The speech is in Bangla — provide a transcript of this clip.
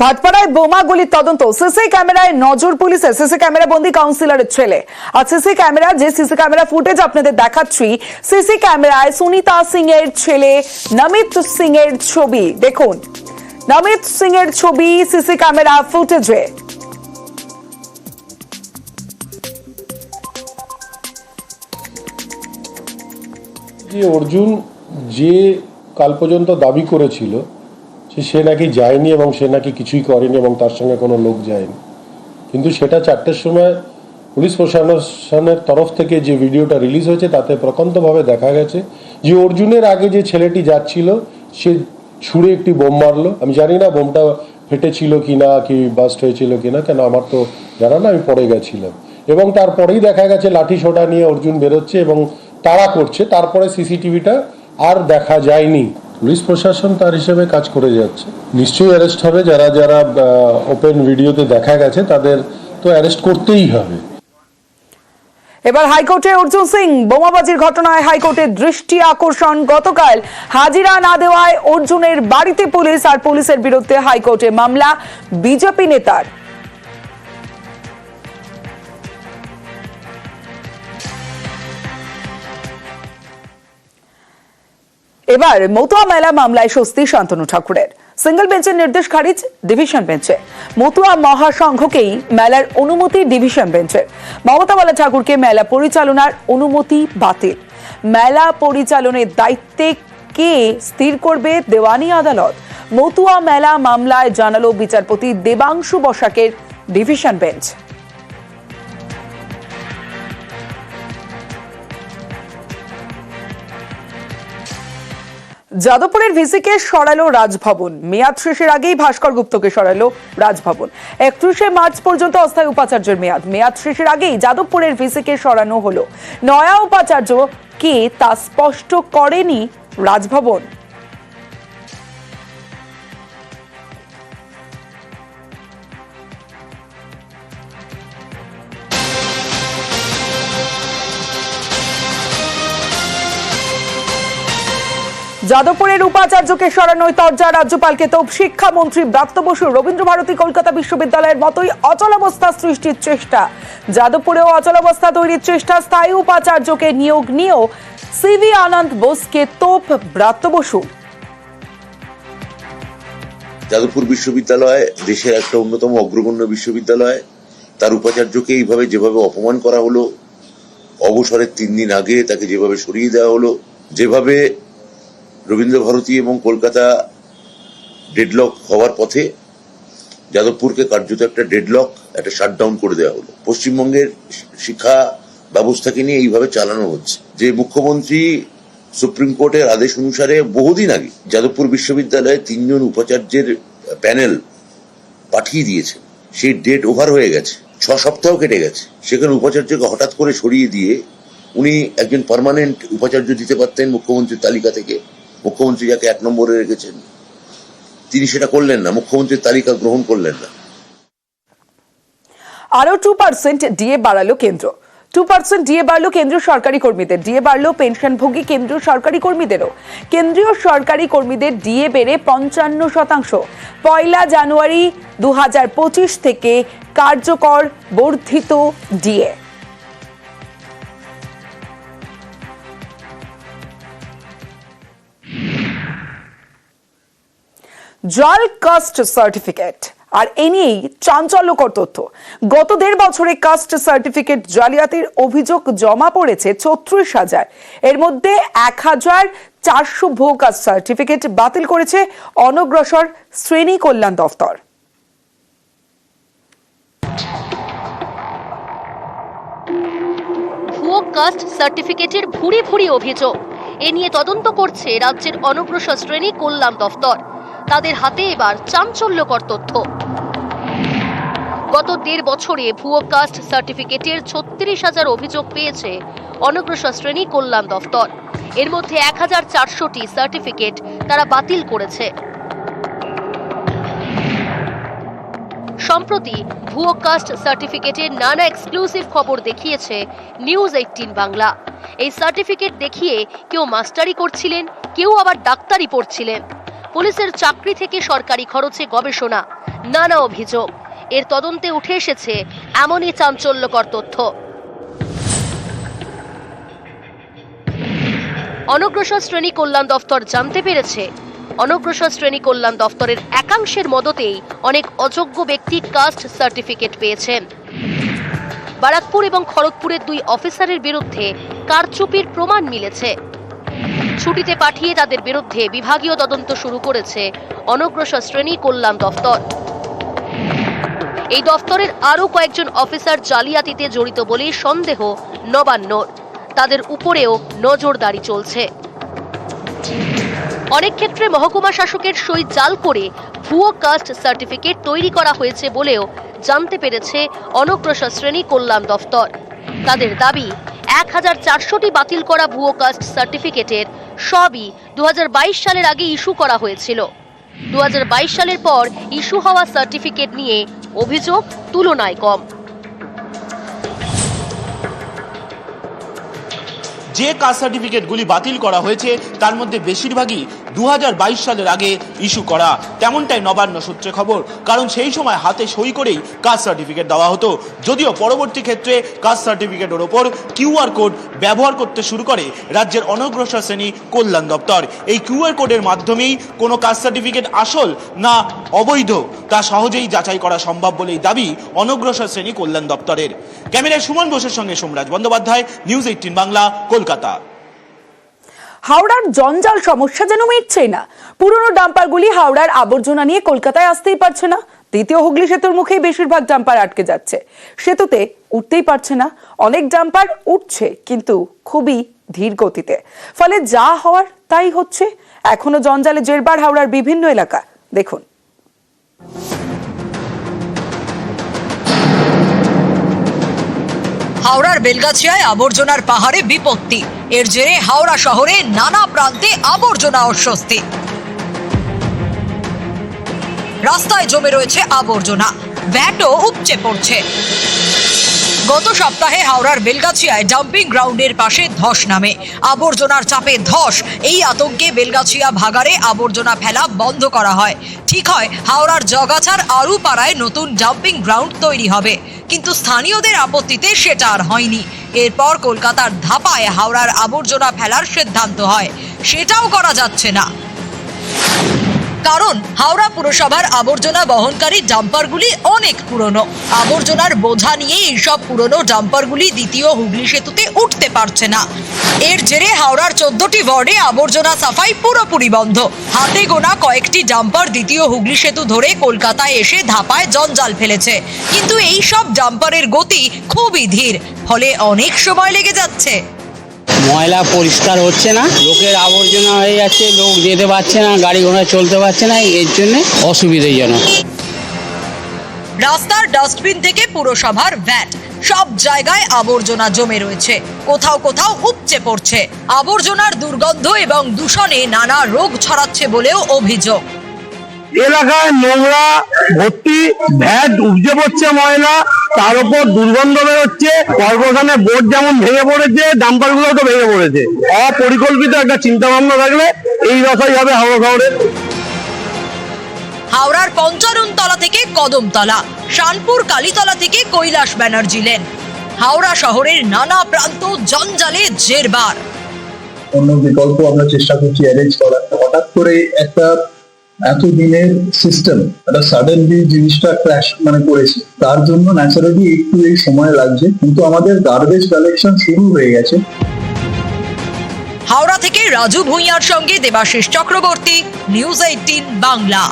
ভাটপাড়ায় বোমা গুলির তদন্ত। সিসি ক্যামেরায় নজর পুলিশের। সিসি ক্যামেরা বন্দি কাউন্সিলরের ছেলে। আর সিসি ক্যামেরা যে সিসি ক্যামেরা ফুটেজ আপনাদের দেখাচ্ছি, সিসি ক্যামেরায় সুনিতা সিং এর ছেলে নমিত সিং এর ছবি। দেখুন, নমিত সিং এর ছবি সিসি ক্যামেরা ফুটেজে। যে অর্জুন যে কাল পর্যন্ত দাবি করেছিল যে সে নাকি যায়নি এবং সে নাকি কিছুই করেনি এবং তার সঙ্গে কোনো লোক যায়নি। কিন্তু সেটা চারটের সময় পুলিশ প্রশাসনের তরফ থেকে যে ভিডিওটা রিলিজ হয়েছে, তাতে প্রকান্তভাবে দেখা গেছে যে অর্জুনের আগে যে ছেলেটি যাচ্ছিল, সে ছুঁড়ে একটি বোম মারলো। আমি জানি না বোমটা ফেটেছিল কি না কি বাস্ট হয়েছিল কি না কেন আমার তো জানা না, আমি পড়ে গেছিলাম। এবং তারপরেই দেখা গেছে লাঠি সোটা নিয়ে অর্জুন বেরোচ্ছে এবং তাড়া করছে। তারপরে সিসিটিভিটা আর দেখা যায়নি। পুলিশ প্রশাসন তার হিসেবে কাজ করে যাচ্ছে। নিশ্চয়ই অ্যারেস্ট হবে। যারা যারা ওপেন ভিডিওতে দেখা গেছে, তাদের তো অ্যারেস্ট করতেই হবে। এবার হাইকোর্টে অর্জুন সিং, বোমাবাজির ঘটনায় হাইকোর্টের দৃষ্টি আকর্ষণ। গতকাল হাজিরা না দেওয়ায় অর্জুনের বাড়িতে পুলিশ আর পুলিশের বিরুদ্ধে হাইকোর্টে মামলা। বিজেপি নেতার এবার মতুয়া মেলা মামলায় স্বস্তি শান্তনু ঠাকুরের। সিঙ্গল বেঞ্চের নির্দেশ খারিজ ডিভিশন বেঞ্চে মতুয়া মহাসংঘকেই মেলার অনুমতি ডিভিশন বেঞ্চের মমতা বালা ঠাকুরকে মেলা পরিচালনার অনুমতি বাতিল। মেলা পরিচালনের দায়িত্বে কে স্থির করবে দেওয়ানি আদালত। মতুয়া মেলা মামলায় জানালো বিচারপতি দেবাংশু বসাকের ডিভিশন বেঞ্চ যাদবপুরের ভিসিকে সরালো রাজভবন। মেয়াদ শেষের আগেই ভাস্কর গুপ্তকে সরালো রাজভবন। একত্রিশে মার্চ পর্যন্ত অস্থায়ী উপাচার্যের মেয়াদ। মেয়াদ শেষের আগেই যাদবপুরের ভিসিকে সরানো হলো। নয়া উপাচার্য কে তা স্পষ্ট করেনি রাজভবন। যাদবপুরের উপাচার্যকে সরানোয় তর্জা রাজ্যপালকে তো শিক্ষামন্ত্রী ব্রাত্য বসু রবীন্দ্র ভারতী কলকাতা বিশ্ববিদ্যালয়ের মতোই অচলাবস্থা সৃষ্টির চেষ্টা। যাদবপুরেও অচলাবস্থা তৈরির চেষ্টা, স্থায়ী উপাচার্যকে নিয়োগ নিয়েও সিভি আনন্দ বোসকে তোপ ব্রাত্য বসু। যাদবপুর বিশ্ববিদ্যালয় দেশের একটা অন্যতম অগ্রগণ্য বিশ্ববিদ্যালয়। তার উপাচার্যকে এইভাবে যেভাবে অপমান করা হলো, অবসরের তিন দিন আগে তাকে যেভাবে সরিয়ে দেওয়া হলো, যেভাবে রবীন্দ্র ভারতী এবং কলকাতা ডেডলক হওয়ার পথে যাদবপুরকে কার্যত একটা ডেডলক, একটা শাটডাউন করে দেওয়া হলো। পশ্চিমবঙ্গের শিক্ষা ব্যবস্থাকে নিয়ে এইভাবে চালানো হচ্ছে। যে মুখ্যমন্ত্রী সুপ্রিম কোর্টের আদেশ অনুসারে বহুদিন আগে যাদবপুর বিশ্ববিদ্যালয়ে তিনজন উপাচার্যের প্যানেল পাঠিয়ে দিয়েছেন সেই ডেট ওভার হয়ে গেছে। ছ সপ্তাহ কেটে গেছে। সেখানে উপাচার্যকে হঠাৎ করে সরিয়ে দিয়ে উনি একজন পার্মানেন্ট উপাচার্য দিতে পারতেন মুখ্যমন্ত্রীর তালিকা থেকে। মুখ্যমন্ত্রী যাকে এক নম্বরে রেখেছেন, তিনি সেটা করলেন না, মুখ্যমন্ত্রীর তালিকা গ্রহণ করলেন না। আরও টু পার্সেন্ট ডিএ বাড়ালো কেন্দ্র। টু পার্সেন্ট ডিএ বাড়লো কেন্দ্রীয় সরকারি কর্মীদের, ডিএ বাড়লো পেনশনভোগী কেন্দ্রীয় সরকারি কর্মীদেরও। কেন্দ্রীয় সরকারি কর্মীদের ডিএ বেড়ে পঞ্চান্ন শতাংশ। পয়লা জানুয়ারি দু হাজার পঁচিশ থেকে কার্যকর বর্ধিত ডিএ। জল কাস্ট সার্টিফিকেট। আর এ নিয়েই চাঞ্চল্যকর তথ্য। গত দেড় বছরে কাস্ট সার্টিফিকেট জালিয়াতির অভিযোগ জমা পড়েছে ছত্রিশ হাজার। এর মধ্যে এক হাজার চারশো ভুয়ো কাস্ট সার্টিফিকেট বাতিল করেছে অনগ্রসর শ্রেণি কল্যাণ দফতর। ভুয়ো কাস্ট সার্টিফিকেটের ভুরি ভুরি অভিযোগ। এ নিয়ে তদন্ত করছে রাজ্যের অনগ্রসর শ্রেণি কল্যাণ দফতর। তাদের হাতে এবার চাঞ্চল্যকর তথ্য। গত দেড় বছরে ভুয়ো কাস্ট সার্টিফিকেটের ছত্রিশ হাজার অভিযোগ পেয়েছে অনগ্রসর শ্রেণি কল্যাণ দফতর। এর মধ্যে এক হাজার চারশোটি সার্টিফিকেট তারা বাতিল করেছে। সম্প্রতি ভুয়ো কাস্ট সার্টিফিকেটের নানা এক্সক্লুসিভ খবর দেখিয়েছে নিউজ এইটিন বাংলা। এই সার্টিফিকেট দেখিয়ে কেউ মাস্টারি করছিলেন, কেউ আবার ডাক্তারি পড়ছিলেন। পুলিশের চাকরি থেকে সরকারি খরচে গবেষণা, নানা অভিযোগ। এর তদন্তে উঠে এসেছে এমনই চাঞ্চল্যকর তথ্য। অনগ্রসর শ্রেণি কল্যাণ দফতর জানতে পেরেছে, অনগ্রসর শ্রেণি কল্যাণ দফতরের একাংশের মদতেই অনেক অযোগ্য ব্যক্তি কাস্ট সার্টিফিকেট পেয়েছেন। বারাকপুর এবং খড়গপুরের দুই অফিসারের বিরুদ্ধে কারচুপির প্রমাণ মিলেছে। ছুটিতে পাঠিয়ে তাদের বিরুদ্ধে বিভাগীয় তদন্ত শুরু করেছে অনগ্রসর শ্রেণি কল্যাণ দফতর। এই দফতরের আরও কয়েকজন অফিসার জালিয়াতিতে জড়িত বলেই সন্দেহ নবান্নর। তাদের উপরেও নজরদারি চলছে। অনেক ক্ষেত্রে মহকুমা শাসকের সই জাল করে ভুয়ো কাস্ট সার্টিফিকেট তৈরি করা হয়েছে বলেও জানতে পেরেছে অনগ্রসর শ্রেণি কল্যাণ দফতর। তাদের দাবি এক হাজার চারশোটি বাতিল করা ভুয়ো কাস্ট সার্টিফিকেটের সবই দুহাজার বাইশ সালের আগে ইস্যু করা হয়েছিল। দু হাজার বাইশ সালের পর ইস্যু হওয়া সার্টিফিকেট নিয়ে অভিযোগ তুলনায় কম। যে কাস্ট সার্টিফিকেটগুলি বাতিল করা হয়েছে, তার মধ্যে বেশিরভাগই দু হাজার বাইশ সালের আগে ইস্যু করা। তেমনটাই নবান্ন সূত্রে খবর। কারণ সেই সময় হাতে সই করেই কাস্ট সার্টিফিকেট দেওয়া হতো। যদিও পরবর্তী ক্ষেত্রে কাস্ট সার্টিফিকেটের ওপর কিউআর কোড ব্যবহার করতে শুরু করে রাজ্যের অনগ্রসর শ্রেণি কল্যাণ দপ্তর। এই কিউআর কোডের মাধ্যমেই কোনো কাস্ট সার্টিফিকেট আসল না অবৈধ, তা সহজেই যাচাই করা সম্ভব বলেই দাবি অনগ্রসর শ্রেণি কল্যাণ দপ্তরের। ক্যামেরায় সুমন বোসের সঙ্গে সোমরাজ বন্দ্যোপাধ্যায়, নিউজ এইটিন বাংলা, কলকাতা। হাওড়ার জঞ্জাল সমস্যা যেন মিটছেই না। পুরনো ডাম্পারগুলি হাওড়ার আবর্জনা নিয়ে কলকাতায় আসতেই পারছে না। দ্বিতীয় হুগলি সেতুর মুখেই বেশিরভাগ ডাম্পার আটকে যাচ্ছে। সেতুতে উঠতেই পারছে না। অনেক ডাম্পার উঠছে, কিন্তু খুবই ধীর গতিতে। ফলে যা হওয়ার তাই হচ্ছে। এখনও জঞ্জালে জেরবার হাওড়ার বিভিন্ন এলাকা। দেখুন। হাওড়ার বেলগাছিয়ায় আবর্জনার পাহাড়ে বিপত্তি। এর জেরে হাওড়া শহরে নানা প্রান্তে আবর্জনা অস্বস্তি। রাস্তায় জমে রয়েছে আবর্জনা। ভ্যাটও উপচে পড়ছে। গত সপ্তাহে হাওড়ার বেলগাছিয়ায় ডাম্পিং গ্রাউন্ডের পাশে ধস নামে। আবর্জনার চাপে ধস। এই আতঙ্কে বেলগাছিয়া ভাগাড়ে আবর্জনা ফেলা বন্ধ করা হয়। ঠিক হয়, হাওড়ার জগাছার আরু পাড়ায় নতুন ডাম্পিং গ্রাউন্ড তৈরি হবে। কিন্তু স্থানীয়দের আপত্তিতে সেটা আর হয়নি। এরপর কলকাতার ধাপায় হাওড়ার আবর্জনা ফেলার সিদ্ধান্ত হয়। সেটাও করা যাচ্ছে না। কারণ হাওড়া পুরসভার আবর্জনা বহনকারী ডাম্পারগুলি অনেক পুরনো। আবর্জনার বোঝা নিয়ে এইসব পুরনো ডাম্পারগুলি দ্বিতীয় হুগলি সেতুতে উঠতে পারছে না। এর জেরে হাওড়ার চোদ্দটি ওয়ার্ডে আবর্জনা সাফাই পুরোপুরি বন্ধ। হাতে গোনা কয়েকটি ডাম্পার দ্বিতীয় হুগলি সেতু ধরে কলকাতায় এসে ধাপায় জঞ্জাল ফেলেছে। কিন্তু এই সব ডাম্পারের গতি খুবই ধীর, ফলে অনেক সময় লেগে যাচ্ছে। ময়লা পরিষ্কার হচ্ছে না। লোকের আবর্জনা হয়ে যাচ্ছে, লোক যেতে পারছে না, গাড়ি ঘোড়া চলতে পারছে না, এর জন্য অসুবিধাজনক রাস্তার ডাস্টবিন থেকে পুরসভার ভ্যাট সব জায়গায় আবর্জনা জমে রয়েছে। কোথাও কোথাও উপচে পড়ছে। আবর্জনার দুর্গন্ধ এবং দূষণে নানা রোগ ছড়াচ্ছে বলেও অভিযোগ। এলাকায় নোংরা ভর্তি ভ্যাট উপজে পড়ছে ময়লা তার উপর দুর্গন্ধ বেরোচ্ছে কর্পোরেশনের বোর্ড যেমন ভেঙে পড়েছে ডাম্পারগুলো তো ভেঙে পড়েছে। অপরিকল্পিত একটা চিন্তা ভাবনা থাকলে এই দশাই হবে হাওড়া শহরে হাওড়ার পঞ্চানন তলা থেকে কদমতলা শানপুর কালীতলা থেকে কৈলাস ব্যানার্জি লেন। হাওড়া শহরের নানা প্রান্ত জঞ্জালে জেরবার। অন্য বিকল্প আমরা চেষ্টা করছি অ্যারেঞ্জ করার। হঠাৎ করে একটা এত দিনের সিস্টেম এটা সাডেনলি জিনিসটা ক্র্যাশ মানে করেছে। তার জন্য ন্যাচারালি একটু এই সময় লাগছে, কিন্তু আমাদের গার্বেজ কালেকশন শুরু হয়ে গেছে। হাওড়া থেকে রাজু ভুঁইয়ার সঙ্গে দেবাশিস চক্রবর্তী নিউজ এইটিন বাংলা।